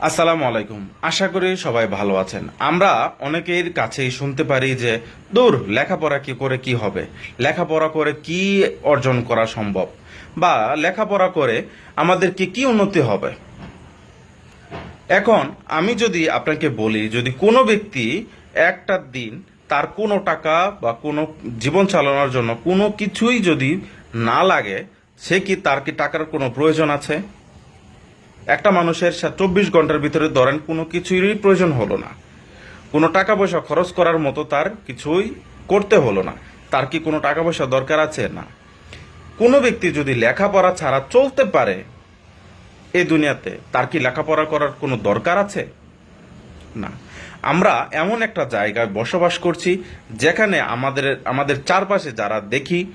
আসসালামু আলাইকুম। আশা করি সবাই ভালো আছেন। আমরা অনেকের কাছেই শুনতে পারি যে, দূর, লেখাপড়া কি করে কি হবে? লেখাপড়া করে কি অর্জন করা সম্ভব? বা লেখাপড়া করে আমাদের কি কি উন্নতি হবে? এখন আমি যদি আপনাকে বলি, যদি কোনো ব্যক্তি একটা দিন তার কোনো টাকা বা কোনো জীবন চালানোর জন্য কোনো কিছুই যদি না লাগে, সে কি তার কি টাকার কোনো প্রয়োজন আছে? একটা মানুষের চব্বিশ ঘণ্টার ভিতরে ধরেন কোনো কিছুরই প্রয়োজন হলো না। কোনো টাকা পয়সা খরচ করার মতো তার কিছুই করতে হলো না। তার কি কোনো টাকা পয়সা দরকার আছে? না। কোনো ব্যক্তি যদি লেখাপড়া ছাড়া চলতে পারে এই দুনিয়াতে, তার কি লেখাপড়া করার কোনো দরকার আছে? না। আমরা এমন একটা জায়গায় বসবাস করছি যেখানে আমাদের আমাদের চারপাশে যারা দেখি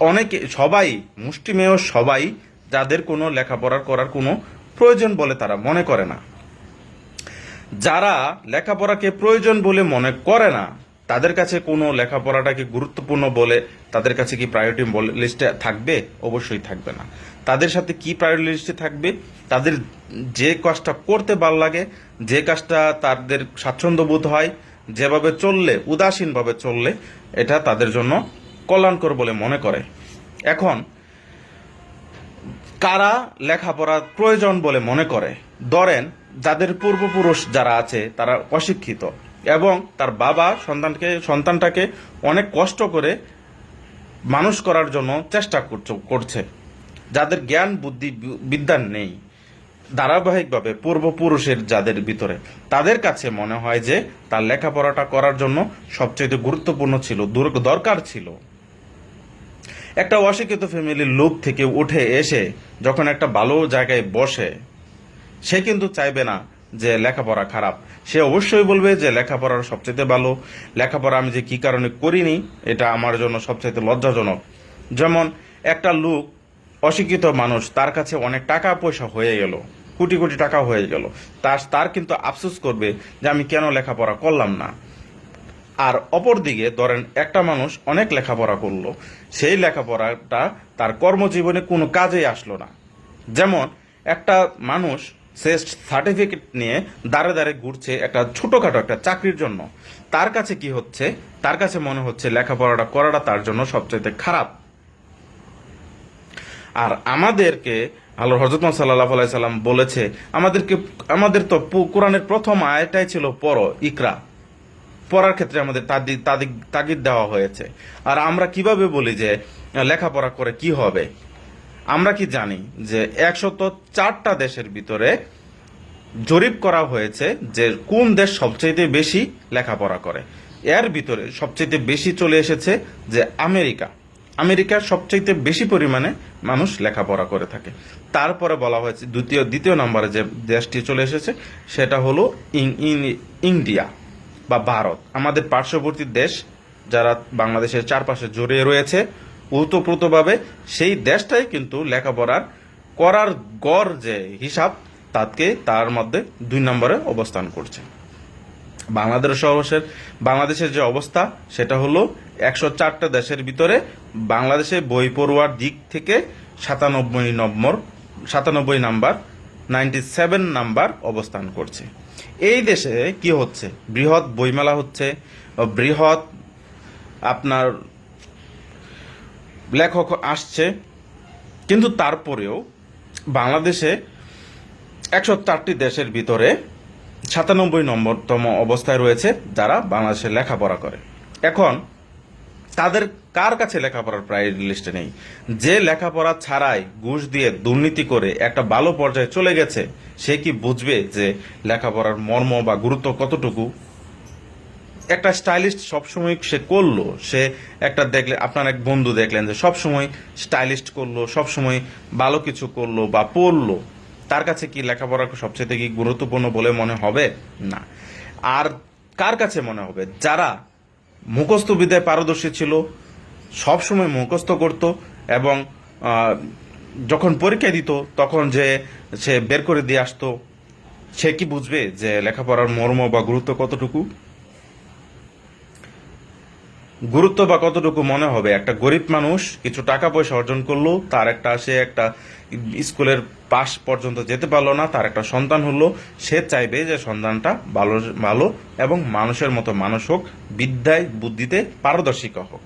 অনেকে, সবাই মুষ্টিমেয় সবাই যাদের কোনো লেখাপড়া করার কোনো প্রয়োজন বলে তারা মনে করে না। যারা লেখাপড়াকে প্রয়োজন বলে মনে করে না, তাদের কাছে কোনো লেখাপড়াটাকে গুরুত্বপূর্ণ বলে তাদের কাছে কি প্রায়োরিটি লিস্টে থাকবে? অবশ্যই থাকবে না। তাদের সাথে কি প্রায়োরিটি লিস্টে থাকবে? তাদের যে কাজটা করতে ভালো লাগে, যে কাজটা তাদের স্বাচ্ছন্দ্য বোধ হয়, যেভাবে চললে, উদাসীনভাবে চললে, এটা তাদের জন্য কল্যাণকর বলে মনে করে। এখন কারা লেখাপড়ার প্রয়োজন বলে মনে করে? ধরেন, যাদের পূর্বপুরুষ যারা আছে, তারা অশিক্ষিত এবং তার বাবা সন্তানকে, সন্তানটাকে অনেক কষ্ট করে মানুষ করার জন্য চেষ্টা করছ- যাদের জ্ঞান, বুদ্ধি, বি- বিদ্যা নেই। ধারাবাহিকভাবে পূর্বপুরুষের যাদের ভিতরে, তাদের কাছে মনে হয় যে, তার লেখাপড়াটা করার জন্য সবচেয়ে গুরুত্বপূর্ণ ছিল দরকার ছিল। একটা অশিক্ষিত ফ্যামিলির লোক থেকে উঠে এসে যখন একটা ভালো জায়গায় বসে, সে কিন্তু চাইবে না যে লেখাপড়া খারাপ। সে অবশ্যই বলবে যে লেখাপড়ার সবচেয়ে ভালো। লেখাপড়া আমি যে কি কারণে করিনি, এটা আমার জন্য সবচেয়ে লজ্জাজনক। যেমন একটা লোক, অশিক্ষিত মানুষ, তার কাছে অনেক টাকা পয়সা হয়ে গেল, কোটি কোটি টাকা হয়ে গেল। তার তার কিন্তু আফসোস করবে যে আমি কেন লেখাপড়া করলাম না। আর অপরদিকে ধরেন একটা মানুষ অনেক লেখাপড়া করল, সেই লেখাপড়াটা তার কর্মজীবনে কোনো কাজেই আসলো না। যেমন একটা মানুষ সে সার্টিফিকেট নিয়ে দাঁড়ে দাঁড়ে ঘুরছে একটা ছোটোখাটো একটা চাকরির জন্য। তার কাছে কি হচ্ছে? তার কাছে মনে হচ্ছে লেখাপড়াটা করাটা তার জন্য সবচেয়ে খারাপ। আর আমাদেরকে, আল্লাহ হজরত সাল্লাহ সাল্লাম বলেছে, আমাদেরকে, আমাদের তো কোরআনের প্রথম আয়টাই ছিল পর ইকরা। পড়ার ক্ষেত্রে আমাদের তাগিদ দেওয়া হয়েছে। আর আমরা কীভাবে বলি যে, লেখাপড়া করে কি হবে? আমরা কি জানি যে, একশত চারটা দেশের ভিতরে জরিপ করা হয়েছে যে, কোন দেশ সবচেয়ে বেশি লেখাপড়া করে। এর ভিতরে সবচেয়ে বেশি চলে এসেছে যে, আমেরিকা। আমেরিকার সবচেয়ে বেশি পরিমাণে মানুষ লেখাপড়া করে থাকে। তারপরে বলা হয়েছে, দ্বিতীয় দ্বিতীয় নম্বরে যে দেশটি চলে এসেছে, সেটা হলো ইন- ইন্ডিয়া। বা ভারত। আমাদের পার্শ্ববর্তী দেশ যারা বাংলাদেশের চারপাশে জড়িয়ে রয়েছে, ওতপ্রোতভাবে সেই দেশটাই কিন্তু লেখাপড়ার করার গড় যে হিসাব, তাকে তার মধ্যে দুই নম্বরে অবস্থান করছে। বাংলাদেশ সর্বশেষ বাংলাদেশের যে অবস্থা, সেটা হলো একশো চারটা দেশের ভিতরে বাংলাদেশে বই পড়ুয়ার দিক থেকে সাতানব্বই নম্বর, সাতানব্বই নাম্বার, নাইনটি সেভেন নাম্বার অবস্থান করছে। এই দেশে কি হচ্ছে? বৃহৎ বইমেলা হচ্ছে বৃহৎ আপনার লেখক আসছে, কিন্তু তারপরেও বাংলাদেশে একশো চারটি দেশের ভিতরে সাতানব্বই নম্বরতম অবস্থায় রয়েছে যারা বাংলাদেশে লেখাপড়া করে। এখন তাদের কার কাছে লেখাপড়ার প্রায়োরিটি লিস্টে নেই? যে লেখাপড়া ছাড়াই ঘুষ দিয়ে দুর্নীতি করে একটা ভালো পর্যায়ে চলে গেছে, সে কি বুঝবে যে লেখাপড়ার মর্ম বা গুরুত্ব কতটুকু? একটা স্টাইলিস্ট সবসময় সে করল, সে একটা দেখলে, আপনার এক বন্ধু দেখলেন যে সবসময় স্টাইলিস্ট করল, সবসময় ভালো কিছু করল বা পড়ল, তার কাছে কি লেখাপড়া সবচেয়ে কি গুরুত্বপূর্ণ বলে মনে হবে? না। আর কার কাছে মনে হবে? যারা মুখস্থ বিদ্যায় পারদর্শী ছিল সবসময় মুখস্থ করত এবং যখন পরীক্ষা দিত তখন যে সে বের করে দিয়ে আসতো, সে কি বুঝবে যে লেখাপড়ার মর্ম বা গুরুত্ব কতটুকু? গুরুত্ব বা কতটুকু মনে হবে? একটা গরিব মানুষ কিছু টাকা পয়সা অর্জন করল, তার একটা, সে একটা স্কুলের পাশ পর্যন্ত যেতে পারল না, তার একটা সন্তান হলো, সে চাইবে যে সন্তানটা ভালো ভালো এবং মানুষের মতো মানুষ হোক, বিদ্যায়, বুদ্ধিতে পারদর্শী হোক।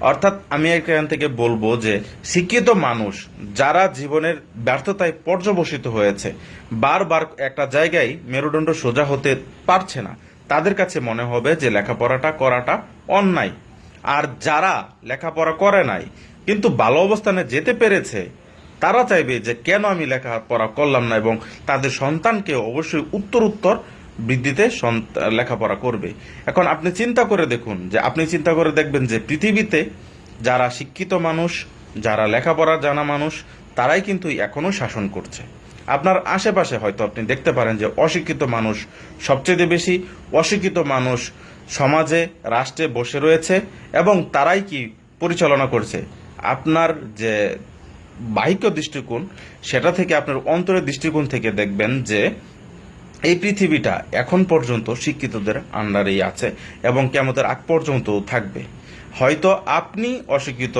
অর্থাৎ আমি এখান থেকে বলব যে, শিক্ষিত মানুষ যারা জীবনের ব্যর্থতায় পর্যবসিত হয়েছে, বারবার একটা জায়গায় মেরুদণ্ড সোজা হতে পারছে না। তাদের কাছে মনে হবে যে লেখাপড়াটা করাটা অন্যায়। আর যারা লেখাপড়া করে নাই, কিন্তু ভালো অবস্থানে যেতে পেরেছে, তারা চাইবে যে কেন আমি লেখাপড়া করলাম না এবং তাদের সন্তানকে অবশ্যই উত্তর উত্তর বৃদ্ধিতে লেখাপড়া করবে। এখন আপনি চিন্তা করে দেখুন যে আপনি চিন্তা করে দেখবেন যে পৃথিবীতে যারা শিক্ষিত মানুষ, যারা লেখাপড়া জানা মানুষ, তারাই কিন্তু এখনও শাসন করছে। আপনার আশেপাশে হয়তো আপনি দেখতে পারেন যে অশিক্ষিত মানুষ সবচেয়ে বেশি, অশিক্ষিত মানুষ সমাজে, রাষ্ট্রে বসে রয়েছে এবং তারাই কি পরিচালনা করছে? আপনার যে বাহিক দৃষ্টিকোণ, সেটা থেকে আপনার অন্তরের দৃষ্টিকোণ থেকে দেখবেন যে এই পৃথিবীটা এখন পর্যন্ত শিক্ষিতদের আন্ডারেই আছে এবং কেমতের আগ পর্যন্ত থাকবে। হয়তো আপনি অশিক্ষিত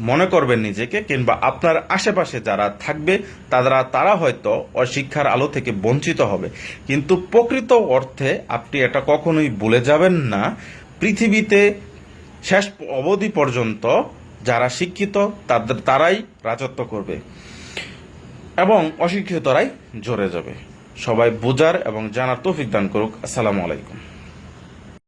মনে করবেন নিজেকে কিংবা আপনার আশেপাশে যারা থাকবে, তারা তারা হয়তো অশিক্ষার আলো থেকে বঞ্চিত হবে। কিন্তু প্রকৃত অর্থে আপনি এটা কখনোই ভুলে যাবেন না। পৃথিবীতে শেষ অবধি পর্যন্ত যারা শিক্ষিত, তাদের, তারাই রাজত্ব করবে এবং অশিক্ষিতরাই জোরে যাবে। সবাই বোঝার এবং জানার তৌফিক দান করুক। আসসালামু আলাইকুম।